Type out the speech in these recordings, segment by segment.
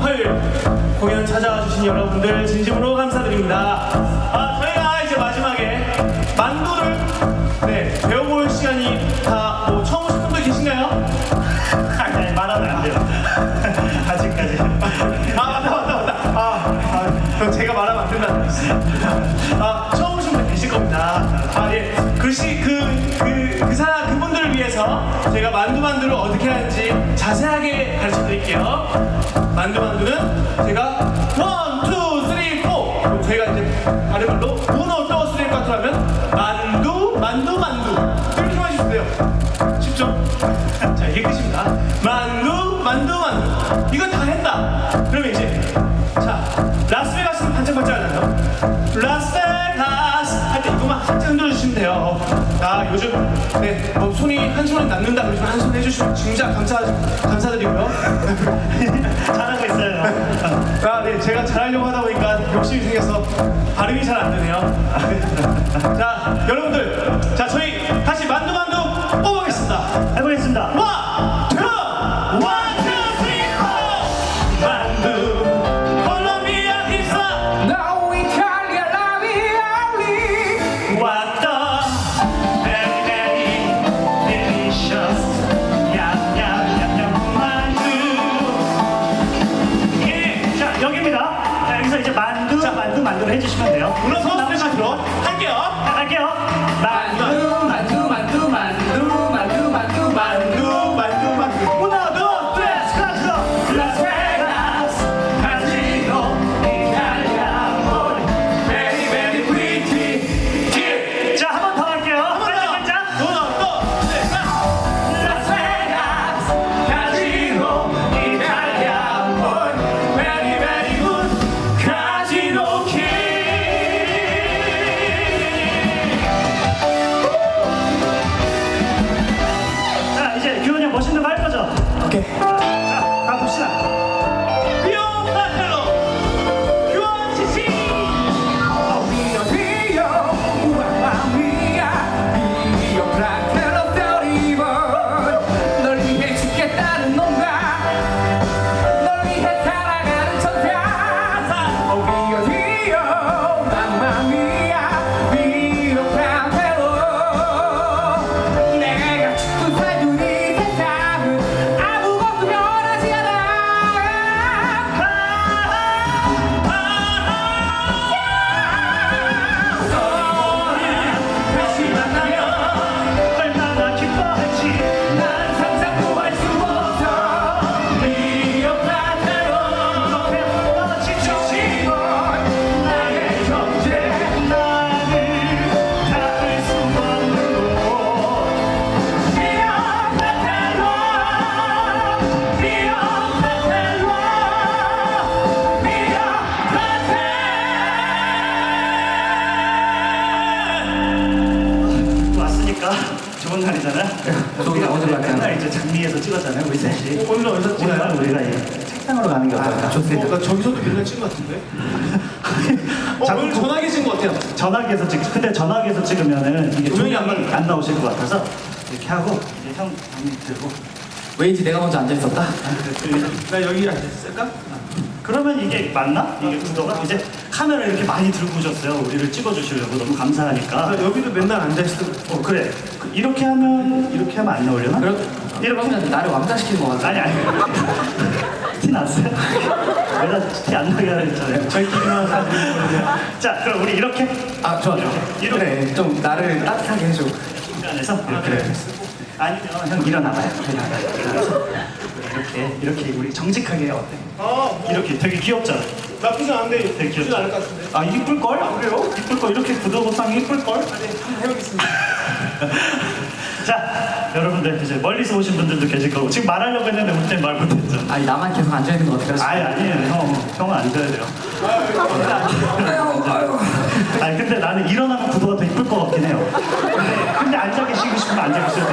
오늘 공연 찾아와 주신 여러분들 진심으로 감사드립니다. 아, 저희가 이제 마지막에 만두를 네, 배워볼 시간이 다 뭐 처음 오신 분들 계신가요? 아니, 말하면 안 돼요. 아직까지. 아 맞다 맞다 맞다 아, 아 그럼 제가 말하면 안 된다는 뜻이 아 처음 오신 분 계실 겁니다 아 예 글씨 그그 그 사람 제가 만두 만두를 어떻게 하는지 자세하게 가르쳐 드릴게요. 만두 만두는 제가 원, 투, 쓰리, 포! 그럼 저희가 이제 다른 말로 우노, 또, 쓰리, 파트 하면 만두, 만두, 만두. 이렇게만 해주세요. 쉽죠? 자 이게 끝입니다. 만두, 만두, 만두. 이거 다 했다. 그러면 이제 자 라스베가스는 반짝반짝 하잖아요? 라스베가스! 할 때 이거만 살짝 흔들어 주시면 돼요. 자 요즘 네 뭐 손이 한 손에 남는다 그러시면 한손 해주시면 진짜 감사, 감사드리고요 잘하고 있어요. 아, 네, 제가 잘하려고 하다 보니까 욕심이 생겨서 발음이 잘 안 되네요. 자, 여러분들, 자 저희 해주시면 돼요. 물러서 스페셜로 할게 우리 셋이. 오늘 어디서 오늘 찍어요? 우리가 이 책상으로 가는 게 어떨까? 어, 나 저기서도 맨날 찍은 것 같은데? 어, 자꾸 오늘 전화기 찍은 것 같아요. 전화기에서 찍. 근데 전화기에서 찍으면은 이게 조명이 안 조명이 안 나오실 것 같아서 이렇게 하고 이제 형 장미 들고. 왠지 내가 먼저 앉아 있었다 나 여기 앉아있을까? 그러면 이게 맞나? 이게 구도가 이제 카메라 이렇게 많이 들고 오셨어요. 우리를 찍어주시려고 너무 감사하니까. 나 여기도 맨날 앉아있어. 어 그래. 그- 이렇게 하면 이렇게 하면 안 나오려나? 그럼 이렇게 그러면 나를 왕따시키는 거 같아 아니 아니. 티 났어요? 내가 티안 나게 하라 했잖아요. 저희끼리만 사진 자 그럼 우리 이렇게 아 좋아 좋아 이렇게. 그래 좀 나를 따뜻하게 해줘 중간에서 이렇게. 그래. 아니면 형 일어나봐요. 일어나서 이렇게 이렇게 우리 정직하게 어때? 아, 이렇게 되게 귀엽잖아. 나쁘지 않은데 되게 귀엽죠? 않을 것 같은데. 아 이쁠 걸? 그래요? 이쁠 걸 이렇게 구두보상 이쁠 걸? 네, 한번 해보겠습니다. 자 여러분들 이제 멀리서 오신 분들도 계실 거고 지금 말하려고 했는데 우리 때말 못했죠. 아니 나만 계속 앉아 있는 거 어떡하지 아니 아니에요 형 형은 앉아야 돼요. 아유 아유 아니 근데 나는 일어나면 구도가 더 이쁠 것 같긴 해요. 근데, 근데 앉아 계시고 싶으면 앉아 계셔야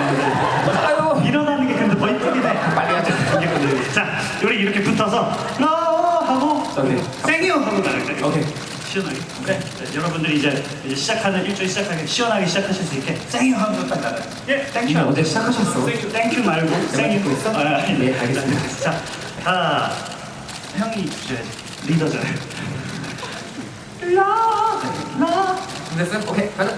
시원하게. 네. 네, 여러분들이 이제, 이제 시작하는 일주일 시작하게 시원하게 시작하실 수 있게 생유 하고 딱 나가요. 예, 땡큐. 이미 어제 시작하셨어 땡큐 말고 생유 듣고 있어? 아, 아니, 네, 알겠습니다. 자, 하나, 형이 주셔야지. 리더잖아요. 됐어요? 오케이 가자